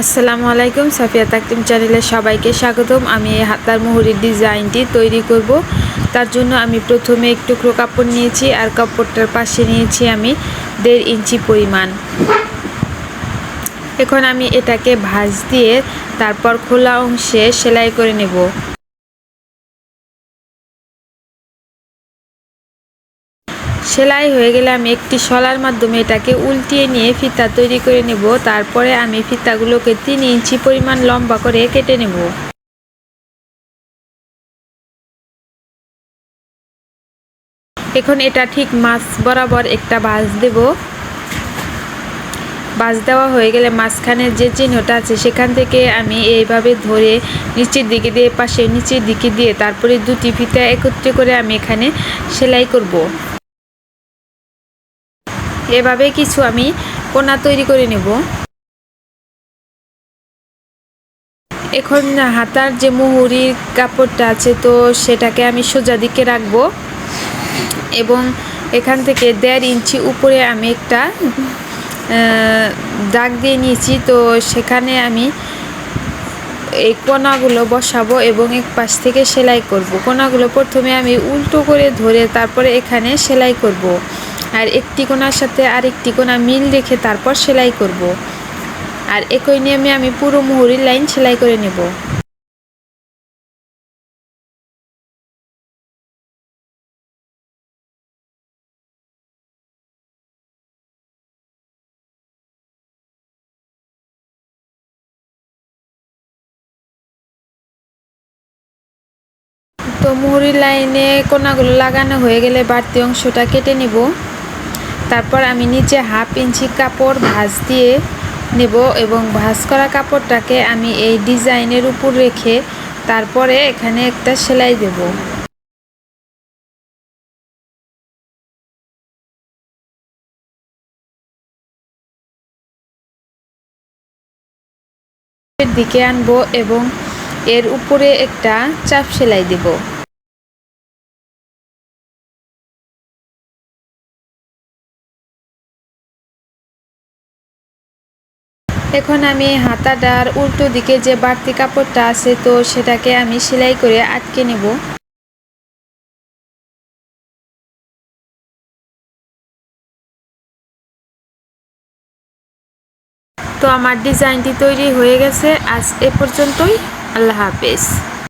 আসসালামু আলাইকুম, সাফিয়া তাকতিম চ্যানেলে সবাইকে স্বাগতম। আমি এই হাতার মুহুরির ডিজাইনটি তৈরি করব। তার জন্য আমি প্রথমে এক টুকরো কাপড় নিয়েছি আর কাপড়টার পাশে নিয়েছি আমি দেড় ইঞ্চি পরিমাণ। এখন আমি এটাকে ভাঁজ দিয়ে তারপর খোলা অংশে সেলাই করে নেব। সেলাই হয়ে গেলে আমি একটি শলার মাধ্যমে এটাকে উল্টিয়ে নিয়ে ফিতা তৈরি করে নেব। তারপরে আমি ফিতাগুলোকে তিন ইঞ্চি পরিমাণ লম্বা করে কেটে নেব। এখন এটা ঠিক মাছ বরাবর একটা ভাঁজ দেব। বাজ দেওয়া হয়ে গেলে মাঝখানে যে চিহ্নটা আছে সেখান থেকে আমি এইভাবে ধরে নিচের দিকে দিয়ে পাশে নিচের দিকে দিয়ে, তারপরে দুটি ফিতা একত্রে করে আমি এখানে সেলাই করব। এভাবে কিছু আমি কোনা তৈরি করে নেব। এখন হাতার যে মুহুরির কাপড়টা আছে, তো সেটাকে আমি সোজা দিকে রাখব এবং এখান থেকে দেড় ইঞ্চি উপরে আমি একটা দাগ দিয়ে নিয়েছি। তো সেখানে আমি এই কোনাগুলো বসাবো এবং এক পাশ থেকে সেলাই করব। কোনাগুলো প্রথমে আমি উল্টো করে ধরে তারপরে এখানে সেলাই করব। আর একটি কোনার সাথে আরেকটি কোনা মিল রেখে তারপর সেলাই করব। আর একই নিয়মে আমি পুরো মুহুরির লাইন সেলাই করে নেব। তো মুহুরি লাইনে কোনাগুলো লাগানো হয়ে গেলে বাড়তি অংশটা কেটে নেব। তারপর আমি নিচে হাফ ইঞ্চি কাপড় ভাঁজ দিয়ে নেব এবং ভাঁজ করা কাপড়টাকে আমি এই ডিজাইনের উপর রেখে তারপরে এখানে একটা সেলাই দেব। দিকে আনব এবং এর উপরে একটা চাপ সেলাই দেব। এখন আমি হাতাটার উল্টো দিকে যে বাড়তি কাপড়টা আছে তো সেটাকে আমি সেলাই করে আটকে নেব। তো আমার ডিজাইনটি তৈরি হয়ে গেছে। আজ এ পর্যন্তই। আল্লাহ হাফেজ।